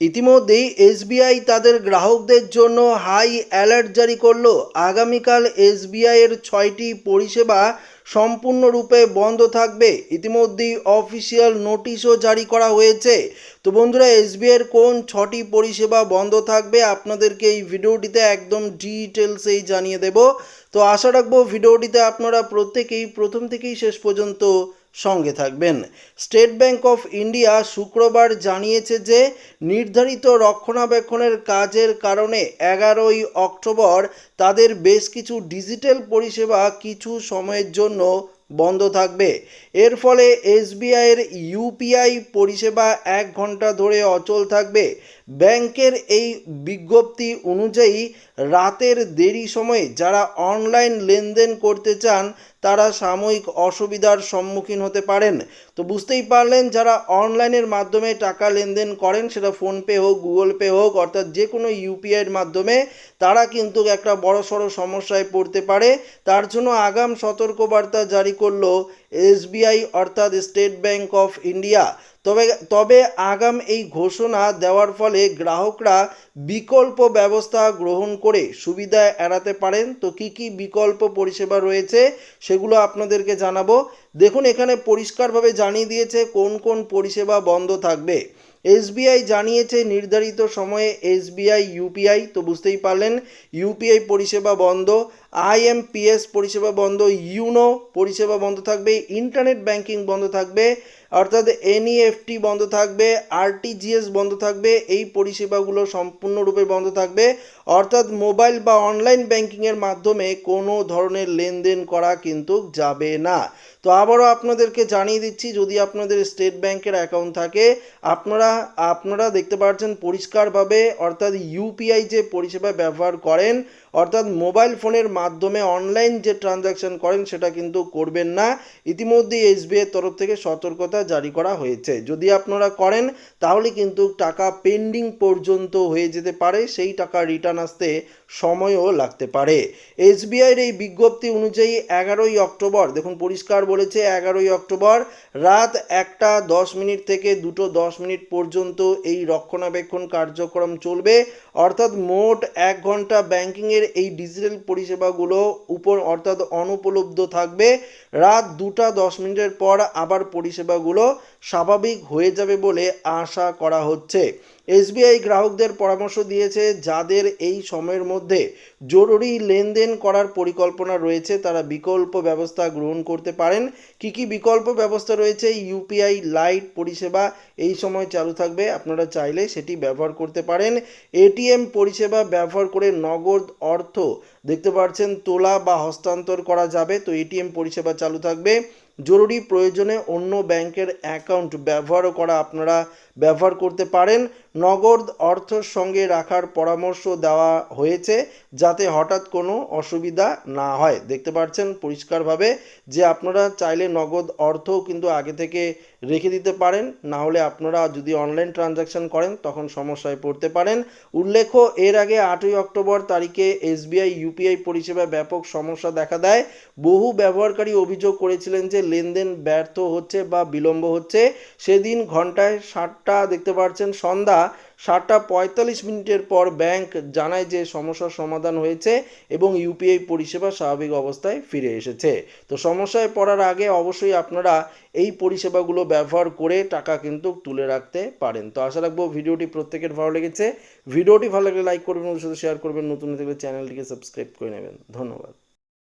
ইতিমধ্যেই এসবিআই তাদের গ্রাহকদের জন্য হাই অ্যালার্ট জারি করল। আগামীকাল এসবিআইয়ের ছয়টি পরিষেবা সম্পূর্ণরূপে বন্ধ থাকবে। ইতিমধ্যেই অফিসিয়াল নোটিশও জারি করা হয়েছে। তো বন্ধুরা এসবিআইয়ের কোন ছটি পরিষেবা বন্ধ থাকবে আপনাদেরকে এই ভিডিওটিতে একদম ডিটেলসেই জানিয়ে দেব। তো আশা রাখব ভিডিওটিতে আপনারা প্রত্যেকেই প্রথম থেকেই শেষ পর্যন্ত সঙ্গে থাকবেন। স্টেট ব্যাংক অফ ইন্ডিয়া শুক্রবার জানিয়েছে যে, নির্ধারিত রক্ষণাবেক্ষণের কাজের কারণে এগারোই অক্টোবর তাদের বেশ কিছু ডিজিটাল পরিষেবা কিছু সময়ের জন্য বন্ধ থাকবে। এর ফলে এসবিআইয়ের ইউপিআই পরিষেবা এক ঘণ্টা ধরে অচল থাকবে। ব্যাংকের এই বিজ্ঞপ্তি অনুযায়ী রাতের দেরি সময়ে যারা অনলাইন লেনদেন করতে চান, তারা সাময়িক অসুবিধার সম্মুখীন হতে পারেন। তো বুঝতেই পারলেন, যারা অনলাইনের মাধ্যমে টাকা লেনদেন করেন, সেটা ফোনপে হোক, গুগল পে হোক, অর্থাৎ যে কোনো ইউপিআইয়ের মাধ্যমে, তারা কিন্তু একটা বড় সড়ো সমস্যায় পড়তে পারে। তার জন্য আগাম সতর্কবার্তা জারি করল এসবিআই অর্থাৎ স্টেট ব্যাংক অফ ইন্ডিয়া। তবে তবে আগাম এই ঘোষণা দেওয়ার ফলে গ্রাহকরা বিকল্প ব্যবস্থা গ্রহণ করে সুবিধা এড়াতে পারেন। তো কি কি বিকল্প পরিষেবা রয়েছে সেগুলো আপনাদেরকে জানাব। দেখুন, এখানে পরিষ্কারভাবে জানিয়ে দিয়েছে কোন কোন পরিষেবা বন্ধ থাকবে। এসবিআই জানিয়েছে, নির্ধারিত সময়ে এসবিআই, ইউপিআই, তো বুঝতেই পারলেন, ইউপিআই পরিষেবা বন্ধ। আইএমপিএস পরিষেবা বন্ধ, ইউনো পরিষেবা বন্ধ থাকবে, ইন্টারনেট ব্যাংকিং বন্ধ থাকবে, অর্থাৎ এনইএফটি বন্ধ থাকবে আরটিজিএস বন্ধ থাকবে, এই পরিষেবাগুলো সম্পূর্ণরূপে বন্ধ থাকবে। অর্থাৎ মোবাইল বা অনলাইন ব্যাংকিংয়ের মাধ্যমে কোনো ধরনের লেনদেন করা কিন্তু যাবে না। তো আবারও আপনাদেরকে জানিয়ে দিচ্ছি, যদি আপনাদের স্টেট ব্যাংকের অ্যাকাউন্ট থাকে, আপনারা আপনারা দেখতে পাচ্ছেন পরিষ্কারভাবে, অর্থাৎ ইউপিআই যে পরিষেবা ব্যবহার করেন, অর্থাৎ মোবাইল ফোনের মাধ্যমে অনলাইন যে ট্রানজ্যাকশন করেন, সেটা কিন্তু করবেন না। ইতিমধ্যে এসবিআই তরফ থেকে সতর্কতা জারি করা হয়েছে। যদি আপনারা করেন, তাহলে কিন্তু টাকা পেন্ডিং পর্যন্ত হয়ে যেতে পারে। সেই টাকা রিটার্ন আসতে সময়ও লাগতে পারে। এসবিআইয়ের এই বিজ্ঞপ্তি অনুযায়ী এগারোই অক্টোবর, দেখুন পরিষ্কার বলেছে, এগারোই অক্টোবর রাত একটা দশ মিনিট থেকে দুটো দশ মিনিট পর্যন্ত এই রক্ষণাবেক্ষণ কার্যক্রম চলবে। অর্থাৎ মোট এক ঘণ্টা ব্যাংকিংয়ের এই ডিজিটাল পরিষেবাগুলো উপর অর্থাৎ অনুপলব্ধ থাকবে। রাত দুটা দশ মিনিটের পর আবার পরিষেবাগুলো স্বাভাবিক হয়ে যাবে বলে আশা করা হচ্ছে। এসবিআই গ্রাহকদের পরামর্শ দিয়েছে, যাদের এই সময়ের মধ্যে জরুরি লেনদেন করার পরিকল্পনা রয়েছে, তারা বিকল্প ব্যবস্থা গ্রহণ করতে পারেন। কি কি বিকল্প ব্যবস্থা রয়েছে? ইউপিআই লাইট, পরিষেবা, এই সময় চালু থাকবে। আপনারা চাইলে সেটি ব্যবহার করতে পারেন। এটিএম পরিষেবা ব্যবহার করে নগদ অর্থ দেখতে পাচ্ছেন, তোলা বা হস্তান্তর করা যাবে। তো এটিএম পরিষেবা চালু থাকবে। জরুরি প্রয়োজনে অন্য ব্যাংকের অ্যাকাউন্ট ব্যবহার করা আপনারা ব্যবহার করতে পারেন। নগদ অর্থর সঙ্গে রাখার পরামর্শ দেওয়া হয়েছে, যাতে হঠাৎ কোনো অসুবিধা না হয়। দেখতে পাচ্ছেন পরিষ্কারভাবে যে আপনারা চাইলে নগদ অর্থও কিন্তু আগে থেকে রেখে দিতে পারেন। না হলে আপনারা যদি অনলাইন ট্রানজ্যাকশন করেন, তখন সমস্যায় পড়তে পারেন। উল্লেখ্য, এর আগে আটই অক্টোবর তারিখে এসবিআই ইউপিআই পরিষেবা ব্যাপক সমস্যা দেখা দেয়। বহু ব্যবহারকারী অভিযোগ করেছিলেন যে লেনদেন ব্যর্থ হচ্ছে বা বিলম্ব হচ্ছে। সেদিন ঘন্টায় ষাটটা দেখতে পাচ্ছেন সন্ধ্যা সাতটা পঁয়তাল্লিশ মিনিটের পর ব্যাংক জানায় যে সমস্যার সমাধান হয়েছে এবং ইউপিআই পরিষেবা স্বাভাবিক অবস্থায় ফিরে এসেছে। তো সমস্যায় পড়ার আগে অবশ্যই আপনারা এই পরিষেবাগুলো ব্যবহার করে টাকা কিন্তু তুলে রাখতে পারেন। তো আশা রাখব ভিডিওটি প্রত্যেকের ভালো লেগেছে। ভিডিওটি ভালো লাগলে লাইক করবেন ওদের সাথে শেয়ার করবেন। নতুন থাকলে চ্যানেলটিকে সাবস্ক্রাইব করে নেবেন। ধন্যবাদ।